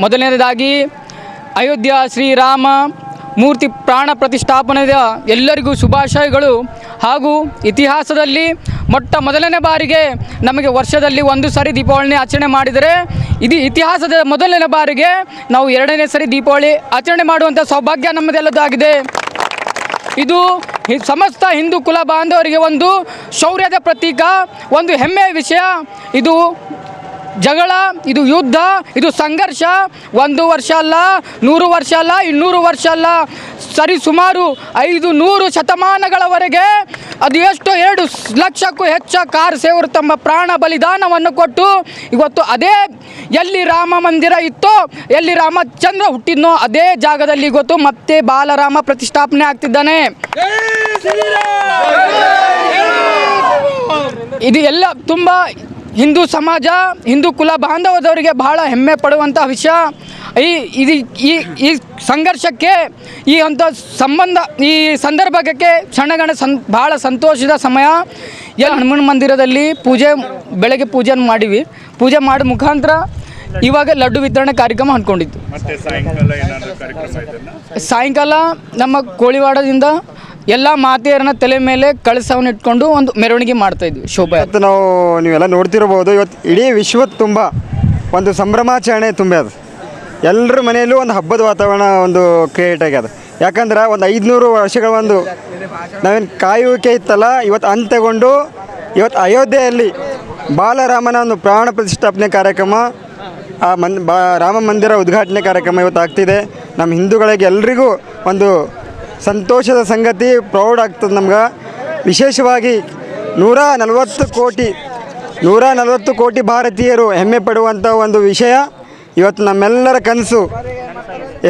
ಮೊದಲನೇದಾಗಿ ಅಯೋಧ್ಯ ಶ್ರೀರಾಮ ಮೂರ್ತಿ ಪ್ರಾಣ ಪ್ರತಿಷ್ಠಾಪನೆಯ ಎಲ್ಲರಿಗೂ ಶುಭಾಶಯಗಳು ಹಾಗೂ ಇತಿಹಾಸದಲ್ಲಿ ಮೊಟ್ಟ ಮೊದಲನೇ ಬಾರಿಗೆ ನಮಗೆ ವರ್ಷದಲ್ಲಿ ಒಂದು ಸಾರಿ ದೀಪಾವಳಿ ಆಚರಣೆ ಮಾಡಿದರೆ ಇದು ಇತಿಹಾಸದ ಮೊದಲನೇ ಬಾರಿಗೆ ನಾವು ಎರಡನೇ ಸರಿ ದೀಪಾವಳಿ ಆಚರಣೆ ಮಾಡುವಂಥ ಸೌಭಾಗ್ಯ ನಮ್ಮದೆಲ್ಲದಾಗಿದೆ. ಇದು ಸಮಸ್ತ ಹಿಂದೂ ಕುಲ ಬಾಂಧವರಿಗೆ ಒಂದು ಶೌರ್ಯದ ಪ್ರತೀಕ, ಒಂದು ಹೆಮ್ಮೆಯ ವಿಷಯ. ಇದು ಜಗಳ ಇದು ಯುದ್ಧ ಇದು ಸಂಘರ್ಷ. ಒಂದು ವರ್ಷ ಅಲ್ಲ ನೂರು ವರ್ಷ ಅಲ್ಲ ಇನ್ನೂರು ವರ್ಷ ಅಲ್ಲ. ಸರಿ ಸುಮಾರು ಐದು ನೂರು ಶತಮಾನಗಳವರೆಗೆ ಅದು ಎಷ್ಟು ಎರಡು ಲಕ್ಷಕ್ಕೂ ಹೆಚ್ಚ ಕಾರ್ ಸೇವರು ತಮ್ಮ ಪ್ರಾಣ ಬಲಿದಾನವನ್ನು ಕೊಟ್ಟು ಇವತ್ತು ಅದೇ ಎಲ್ಲಿ ರಾಮ ಮಂದಿರ ಇತ್ತೋ ಎಲ್ಲಿ ರಾಮಚಂದ್ರ ಹುಟ್ಟಿದ್ನೋ ಅದೇ ಜಾಗದಲ್ಲಿ ಇವತ್ತು ಮತ್ತೆ ಬಾಲರಾಮ ಪ್ರತಿಷ್ಠಾಪನೆ ಆಗ್ತಿದ್ದಾನೆ. ಇದು ಎಲ್ಲ ತುಂಬ ಹಿಂದೂ ಸಮಾಜ ಹಿಂದೂ ಕುಲ ಬಾಂಧವದವರಿಗೆ ಬಹಳ ಹೆಮ್ಮೆ ಪಡುವಂಥ ವಿಷಯ. ಈ ಇದು ಈ ಈ ಸಂಘರ್ಷಕ್ಕೆ ಈ ಅಂಥ ಸಂಬಂಧ ಈ ಸಂದರ್ಭಕ್ಕೆ ಕ್ಷಣಗಣ ಸಂ ಭಾಳ ಸಂತೋಷದ ಸಮಯ. ಎಲ್ಲ ಹನುಮಾನ್ ಮಂದಿರದಲ್ಲಿ ಪೂಜೆ ಬೆಳಗ್ಗೆ ಪೂಜೆಯನ್ನು ಮಾಡಿವಿ. ಪೂಜೆ ಮಾಡಿ ಮುಖಾಂತರ ಇವಾಗ ಲಡ್ಡು ವಿತರಣೆ ಕಾರ್ಯಕ್ರಮ ಇದೆಯಾ? ಸಾಯಂಕಾಲ ನಮ್ಮ ಕೋಳಿವಾಡದಿಂದ ಎಲ್ಲ ಮಾತೆಯರನ್ನ ತಲೆ ಮೇಲೆ ಕಳಸವನ್ನು ಇಟ್ಕೊಂಡು ಒಂದು ಮೆರವಣಿಗೆ ಮಾಡ್ತಾ ಇದ್ವಿ ಶೋಭಾಯಾತ್ರೆ ಇವತ್ತು ನಾವು ನೀವೆಲ್ಲ ನೋಡ್ತಿರ್ಬೋದು, ಇವತ್ತು ಇಡೀ ವಿಶ್ವ ತುಂಬ ಒಂದು ಸಂಭ್ರಮಾಚರಣೆ ತುಂಬ ಅದು. ಎಲ್ಲರ ಮನೆಯಲ್ಲೂ ಒಂದು ಹಬ್ಬದ ವಾತಾವರಣ ಒಂದು ಕ್ರಿಯೇಟ್ ಆಗ್ಯದ ಯಾಕಂದ್ರೆ ಒಂದು ಐದುನೂರು ವರ್ಷಗಳ ಒಂದು ನಾವೇನು ಕಾಯುವಿಕೆ ಇತ್ತಲ್ಲ, ಇವತ್ತು ಅಂತ್ಯಗೊಂಡು ಇವತ್ತು ಅಯೋಧ್ಯೆಯಲ್ಲಿ ಬಾಲರಾಮನ ಒಂದು ಪ್ರಾಣ ಪ್ರತಿಷ್ಠಾಪನೆ ಕಾರ್ಯಕ್ರಮ, ಆ ಮನ್, ಬಾ, ರಾಮ ಮಂದಿರ ಉದ್ಘಾಟನೆ ಕಾರ್ಯಕ್ರಮ ಇವತ್ತು ಆಗ್ತಿದೆ. ನಮ್ಮ ಹಿಂದೂಗಳಿಗೆ ಎಲ್ರಿಗೂ ಒಂದು ಸಂತೋಷದ ಸಂಗತಿ ಪ್ರೌಡ್ ಆಗ್ತದೆ ನಮ್ಗೆ. ವಿಶೇಷವಾಗಿ ನೂರ ನಲವತ್ತು ಕೋಟಿ, ನೂರ ನಲವತ್ತು ಕೋಟಿ ಭಾರತೀಯರು ಹೆಮ್ಮೆ ಪಡುವಂಥ ಒಂದು ವಿಷಯ. ಇವತ್ತು ನಮ್ಮೆಲ್ಲರ ಕನಸು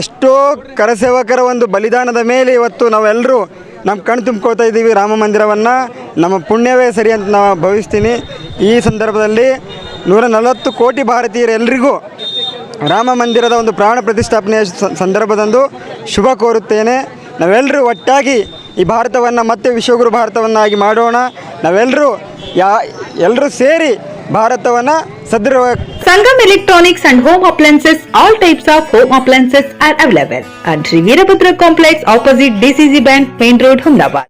ಎಷ್ಟೋ ಕರಸೇವಕರ ಒಂದು ಬಲಿದಾನದ ಮೇಲೆ ಇವತ್ತು ನಾವೆಲ್ಲರೂ ನಮ್ಮ ಕಣ್ಣು ತುಂಬ್ಕೊಳ್ತಾ ಇದ್ದೀವಿ ರಾಮ ಮಂದಿರವನ್ನು. ನಮ್ಮ ಪುಣ್ಯವೇ ಸರಿ ಅಂತ ನಾವು ಭಾವಿಸ್ತೀನಿ. ಈ ಸಂದರ್ಭದಲ್ಲಿ ನೂರ ನಲವತ್ತು ಕೋಟಿ ಭಾರತೀಯರೆಲ್ಲರಿಗೂ ರಾಮ ಮಂದಿರದ ಒಂದು ಪ್ರಾಣ ಪ್ರತಿಷ್ಠಾಪನೆಯ ಸಂದರ್ಭದಂದು ಶುಭ ಕೋರುತ್ತೇನೆ. ನಾವೆಲ್ಲರೂ ಒಟ್ಟಾಗಿ ಈ ಭಾರತವನ್ನು ಮತ್ತೆ ವಿಶ್ವಗುರು ಭಾರತವನ್ನಾಗಿ ಮಾಡೋಣ. ನಾವೆಲ್ಲರೂ ಯಾ ಎಲ್ಲರೂ ಸೇರಿ ಭಾರತವನ್ನು ಸದೃಢ Sangam electronics and home appliances all types of home appliances are available and Shri Veerabhadra complex opposite DCC bank main road Humnabad